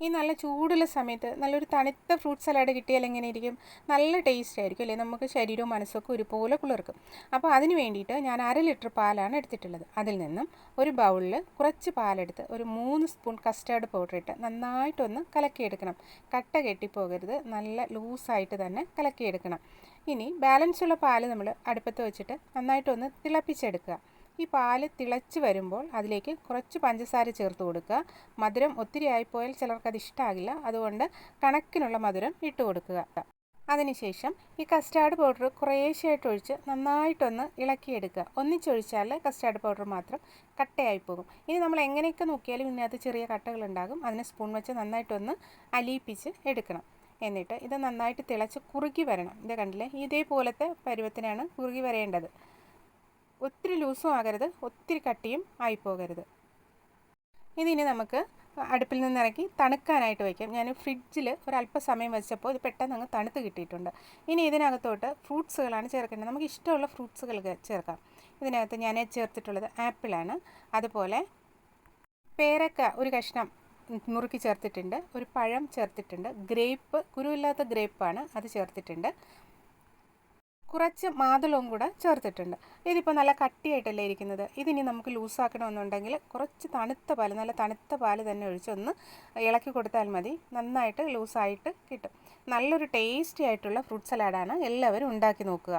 ഈ നല്ല ചൂടുള്ള സമയത്ത് നല്ലൊരു തണുത്ത ഫ്രൂട്ട് സലാഡ് കിട്ടിയാൽ എങ്ങനെ ഇരിക്കും നല്ല ടേസ്റ്റ് ആയിരിക്കും അല്ലേ? നമുക്ക് ശരീരവും മനസ്സൊക്കെ ഒരുപോലെ കുളിർക്കും. അപ്പോൾ അതിന് വേണ്ടിയിട്ട് ഞാൻ അര ലിറ്റർ പാലാണ് എടുത്തിട്ടുള്ളത്. അതിൽ നിന്നും ഒരു ബൗളിൽ കുറച്ച് പാലെടുത്ത് ഒരു മൂന്ന് സ്പൂൺ കസ്റ്റാർഡ് പൗഡർ ഇട്ട് നന്നായിട്ടൊന്ന് കലക്കിയെടുക്കണം. കട്ട കെട്ടിപ്പോകരുത്. നല്ല ലൂസായിട്ട് തന്നെ കലക്കിയെടുക്കണം. ഇനി ബാലൻസുള്ള പാൽ നമ്മൾ അടുപ്പത്ത് വെച്ചിട്ട് നന്നായിട്ടൊന്ന് തിളപ്പിച്ചെടുക്കുക. ഈ പാൽ തിളച്ച് വരുമ്പോൾ അതിലേക്ക് കുറച്ച് പഞ്ചസാര ചേർത്ത് കൊടുക്കുക. മധുരം ഒത്തിരി ആയിപ്പോയാൽ ചിലർക്കത് ഇഷ്ടമാകില്ല അതുകൊണ്ട് കണക്കിനുള്ള മധുരം ഇട്ട് കൊടുക്കുക. അതിനുശേഷം ഈ കസ്റ്റാർഡ് പൗഡർ കുറേശ്ശായിട്ട് ഒഴിച്ച് നന്നായിട്ടൊന്ന് ഇളക്കിയെടുക്കുക. ഒന്നിച്ചൊഴിച്ചാൽ കസ്റ്റാർഡ് പൗഡർ മാത്രം കട്ടയായി പോകും. ഇനി നമ്മൾ എങ്ങനെയൊക്കെ നോക്കിയാലും ഇതിനകത്ത് ചെറിയ കട്ടകളുണ്ടാകും അതിനെ സ്പൂൺ വെച്ച് നന്നായിട്ടൊന്ന് അലിയിപ്പിച്ച് എടുക്കണം. എന്നിട്ട് ഇത് നന്നായിട്ട് തിളച്ച് കുറുകി വരണം. ഇത് കണ്ടില്ലേ? ഇതേപോലത്തെ പരുവത്തിനാണ് കുറുകി വരേണ്ടത്. ഒത്തിരി ലൂസും ആകരുത് ഒത്തിരി കട്ടിയും ആയിപ്പോകരുത്. ഇതിനി നമുക്ക് അടുപ്പിൽ നിന്ന് ഇറക്കി തണുക്കാനായിട്ട് വയ്ക്കാം. ഞാൻ ഫ്രിഡ്ജിൽ ഒരല്പസമയം വെച്ചപ്പോൾ ഇത് പെട്ടെന്ന് അങ്ങ് തണുത്ത് കിട്ടിയിട്ടുണ്ട്. ഇനി ഇതിനകത്തോട്ട് ഫ്രൂട്ട്സുകളാണ് ചേർക്കേണ്ടത്. നമുക്ക് ഇഷ്ടമുള്ള ഫ്രൂട്ട്സുകൾ ചേർക്കാം. ഇതിനകത്ത് ഞാൻ ചേർത്തിട്ടുള്ളത് ആപ്പിളാണ്. അതുപോലെ പേരക്ക ഒരു കഷ്ണം നുറുക്കി ചേർത്തിട്ടുണ്ട്. ഒരു പഴം ചേർത്തിട്ടുണ്ട്. ഗ്രേപ്പ് കുരുവില്ലാത്ത ഗ്രേപ്പാണ് അത് ചേർത്തിട്ടുണ്ട്. കുറച്ച് മാതളവും കൂടെ ചേർത്തിട്ടുണ്ട്. ഇതിപ്പോൾ നല്ല കട്ടിയായിട്ടല്ലേ ഇരിക്കുന്നത്. ഇതിനി നമുക്ക് ലൂസാക്കണമെന്നുണ്ടെങ്കിൽ കുറച്ച് തണുത്ത പാൽ നല്ല തണുത്ത പാൽ തന്നെ ഒഴിച്ച് ഒന്ന് ഇളക്കി കൊടുത്താൽ മതി. നന്നായിട്ട് ലൂസായിട്ട് കിട്ടും. നല്ലൊരു ടേസ്റ്റി ആയിട്ടുള്ള ഫ്രൂട്ട് സലാഡാണ് എല്ലാവരും ഉണ്ടാക്കി നോക്കുക.